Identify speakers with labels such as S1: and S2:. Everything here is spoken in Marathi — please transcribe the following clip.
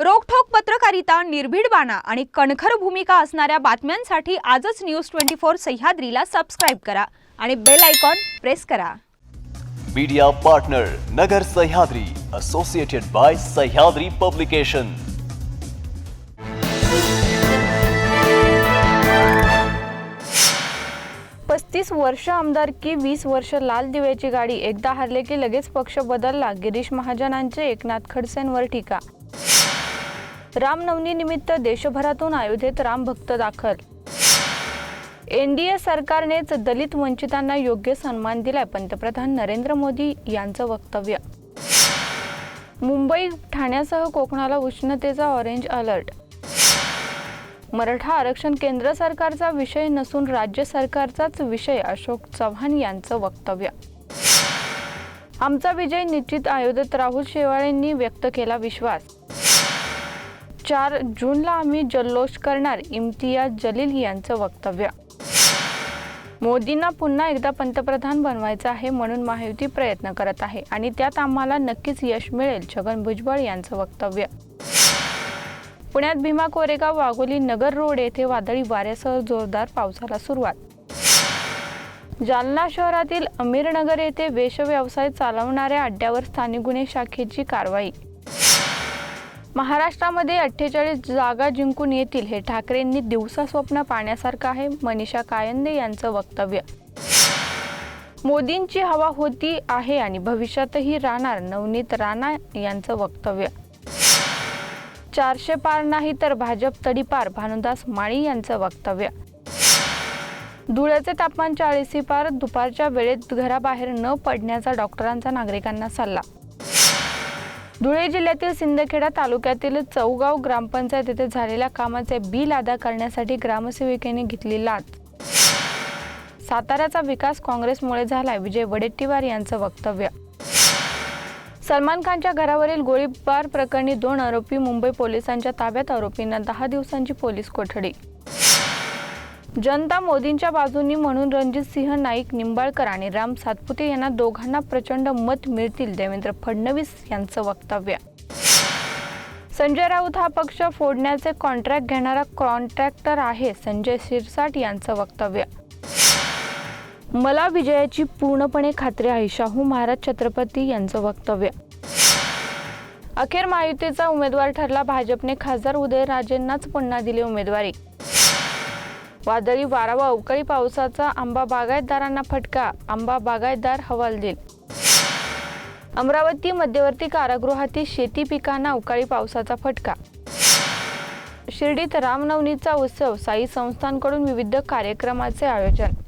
S1: रोखठोक पत्रकारिता निर्भीड बाणा आणि कणखर भूमिका असणाऱ्या बातम्यांसाठी आजच न्यूज ट्वेंटी फोर सह्याद्रीला सबस्क्राईब करा आणि बेल आयकॉन प्रेस करा.
S2: Media partner Nagar Sahyadri associated by Sahyadri publication
S3: पस्तीस वर्ष आमदारकी वीस वर्ष लाल दिव्याची गाडी एकदा हरले की लगेच पक्ष बदलला गिरीश महाजनांचे एकनाथ खडसेंवर टीका रामनवमीनिमित्त देशभरातून अयोध्येत दाखल एन दाखल. एनडीए सरकारनेच दलित वंचितांना योग्य सन्मान दिलाय पंतप्रधान नरेंद्र मोदी यांचं वक्तव्य. मुंबई ठाण्यासह कोकणाला उष्णतेचा ऑरेंज अलर्ट मराठा आरक्षण केंद्र सरकारचा विषय नसून राज्य सरकारचाच विषय अशोक चव्हाण यांचं वक्तव्य. आमचा विजय निश्चित अयोध्येत राहुल शेवाळेंनी व्यक्त केला विश्वास. चार जूनला आम्ही जल्लोष करणार इम्तियाज जलील यांचं वक्तव्य. मोदींना पुन्हा एकदा पंतप्रधान बनवायचं आहे म्हणून महायुती प्रयत्न करत आहे आणि त्यात आम्हाला नक्कीच यश मिळेल छगन भुजबळ यांचं वक्तव्य. पुण्यात भीमा कोरेगाव वाघोली नगर रोड येथे वादळी वाऱ्यासह जोरदार पावसाला सुरुवात. जालना शहरातील अमीरनगर येथे वेशव्यवसाय चालवणाऱ्या अड्ड्यावर स्थानिक गुन्हे शाखेची कारवाई. महाराष्ट्रामध्ये अठ्ठेचाळीस जागा जिंकून येतील हे ठाकरेंनी दिवसा स्वप्न पाहण्यासारखं आहे मनीषा कायंदे यांचं वक्तव्य. मोदींची हवा होती आहे आणि भविष्यातही राहणार नवनीत राणा यांचं वक्तव्य. चारशे पार नाही तर भाजप तडीपार भानुदास माळी यांचं वक्तव्य. धुळ्याचे तापमान चाळीसी पार दुपारच्या वेळेत घराबाहेर न पडण्याचा डॉक्टरांचा नागरिकांना सल्ला. धुळे जिल्ह्यातील सिंदखेडा तालुक्यातील चौगाव ग्रामपंचायत येथे झालेल्या कामाचे बिल अदा करण्यासाठी ग्रामसेविकेने घेतली लाच. साताऱ्याचा विकास काँग्रेसमुळे झालाय विजय वडेट्टीवार यांचं वक्तव्य. सलमान खानच्या घरावरील गोळीबार प्रकरणी दोन आरोपी मुंबई पोलिसांच्या ताब्यात आरोपींना दहा दिवसांची पोलीस कोठडी. जनता मोदींच्या बाजूनी म्हणून रणजित सिंह नाईक निंबाळकर आणि राम सातपुते यांना दोघांना प्रचंड मत मिळतील देवेंद्र फडणवीस यांचं वक्तव्य. संजय राऊत हा पक्ष फोडण्याचे कॉन्ट्रॅक्ट घेणारा कॉन्ट्रॅक्टर आहे संजय शिरसाट यांचं वक्तव्य. मला विजयाची पूर्णपणे खात्री आहे शाहू महाराज छत्रपती यांचं वक्तव्य. अखेर महायुतीचा उमेदवार ठरला भाजपने खासदार उदयराजेंनाच पुन्हा दिली उमेदवारी. वादळी वारा व अवकाळी पावसाचा आंबा बागायतदारांना फटका आंबा बागायतदार हवालदिल अमरावती मध्यवर्ती कारागृहातील शेती पिकांना अवकाळी पावसाचा फटका. शिर्डीत रामनवमीचा उत्सव साई संस्थांकडून विविध कार्यक्रमाचे आयोजन.